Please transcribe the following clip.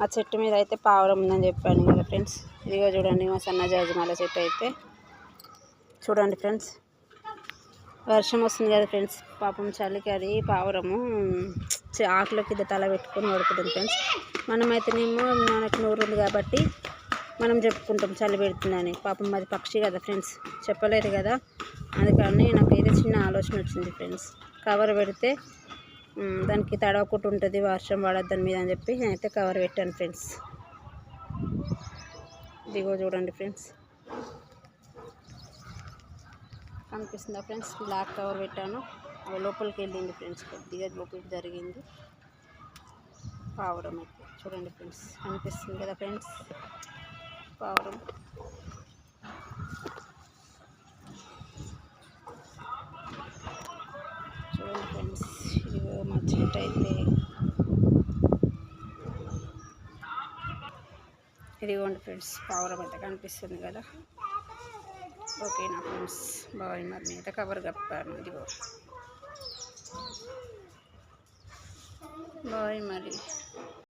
ఆ చెట్టు మీద అయితే పావురం ఉందని చెప్పాను కదా ఫ్రెండ్స్. ఇదిగో చూడండి మా సన్నజాజిమాల చెట్టు అయితే. చూడండి ఫ్రెండ్స్. వర్షం వస్తుంది కదా ఫ్రెండ్స్. పాపం చలికి అది పావురము చ- కింద తల పెట్టుకొని పడుకుంటుంది ఫ్రెండ్స్. మనమైతేనేమో మనకు నోరు ఉంది కాబట్టి మనం చెప్పుకుంటాం చలి పెడుతుందని. పాపం అది పక్షి కదా ఫ్రెండ్స్. చెప్పలేదు కదా. అందుకని నాకు అయితే చిన్న ఆలోచన వచ్చింది ఫ్రెండ్స్. కవర్ పెడితే దానికి తడవకుండా ఉంటుంది వర్షం పడద్దు దాని మీద అని చెప్పి నేనైతే కవర్ పెట్టాను ఫ్రెండ్స్ దిగో చూడండి ఫ్రెండ్స్ కనిపిస్తుందా ఫ్రెండ్స్ బ్లాక్ కవర్ పెట్టాను. అవి లోపలికి వెళ్ళింది ఫ్రెండ్స్ కొద్దిగా లోపలికి జరిగింది. పావురం అయితే చూడండి ఫ్రెండ్స్ కనిపిస్తుంది కదా ఫ్రెండ్స్ పావురం చూడండి ఫ్రెండ్స్ ఇదిగో మా చెట్టు అయితే ఇదిగోండి ఫ్రెండ్స్ పావురం అయితే కనిపిస్తుంది కదా. ఓకేనా ఫ్రెండ్స్ బాయ్ మరి నేనైతే కవర్ కప్పాను ఇదిగో. బాయ్ మరి.